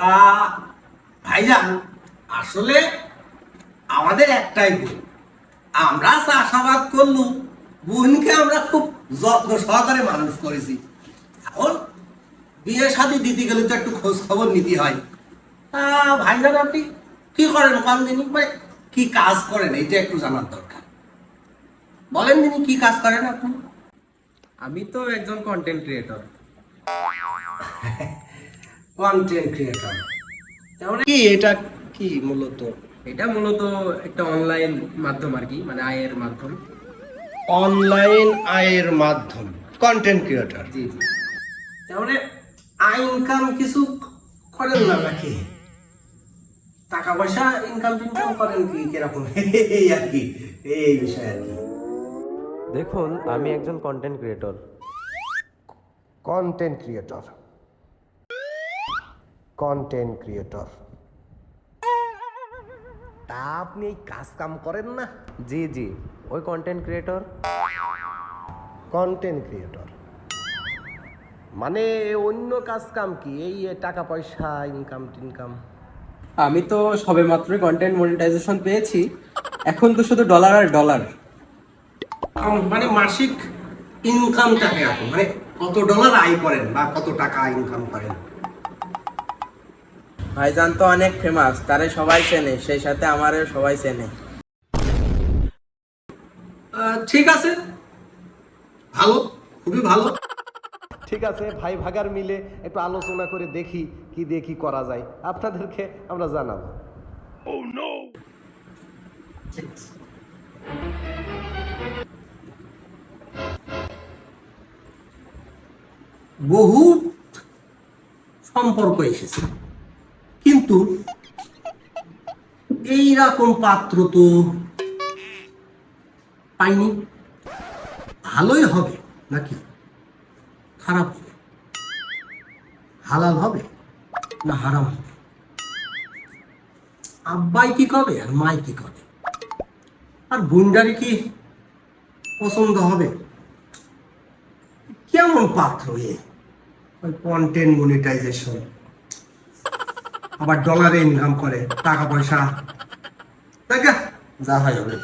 তা ভাইজান আসলে আমাদের একটাই ভুল। আমরা চাষাবাদ করলু বোনকে আমরা খুব যত্ন সহকারে মানুষ করেছি। এখন বিয়ে শাদি দিতে গেলে তো একটু খোঁজ খবর নিতে হয়। তা ভাইজান আপনি কি করেন কাল দিনই মানে কি কাজ করেন? এটা একটু জানার দরকার। বলেন দিনই কি কাজ করেন আপনি? আমি তো একজন কন্টেন্ট ক্রিয়েটর কন্টেন্ট ক্রিয়েটর কি এটা কি মূলত? এটা মূলত একটা অনলাইন মাধ্যম আর কি মানে আয়ের মাধ্যম। অনলাইন আয়ের মাধ্যম কন্টেন্ট ক্রিয়েটর জি জি। তাহলে আয় ইনকাম কিছু করেন না নাকি? টাকা পয়সা ইনকাম টিনকাম করেন কি কীরকম? এই আর কি এই বিষয় আর কি। দেখুন আমি একজন content creator content creator content creator তা আপনি এই কাজ কাম করেন না? জি জি। ওই কন্টেন্ট ক্রিয়েটর কন্টেন্ট ক্রিয়েটর মানে অন্য কাজ কাম কি? এই টাকা পয়সা ইনকাম টিনকাম আমি তো সবে মাত্রই কন্টেন্ট মনিটাইজেশন পেয়েছি। এখন তো শুধু ডলার আর ডলার মানে মাসিক ইনকামটা কীরকম মানে কত ডলার আয় করেন বা কত টাকা ইনকাম করেন? ভাইজান তো অনেক ফেমাস তারে সবাই চেনে সেই সাথে আমারও সবাই চেনে। ঠিক আছে। ভালো খুবই ভালো। ঠিক আছে ভাই ভাগার মিলে একটু আলোচনা করে দেখি কি দিয়ে কি করা যায়। আপনাদেরকে আমরা জানাব। বহু সম্পর্ক এসেছে। কিন্তু এইরকম পাত্র তো পাইনি। ভালোই হবে নাকি? খারাপ হবে। হালাল হবে না হারাম হবে? আব্বাই কি কবে আর মাই কি কবে? আর বুন্ডারি কি পছন্দ হবে? কেমন পাত্র এ? ওই কন্টেন্ট মনিটাইজেশন আবার ডলারে ইনকাম করে টাকা পয়সা দেখা যা হয় হবে।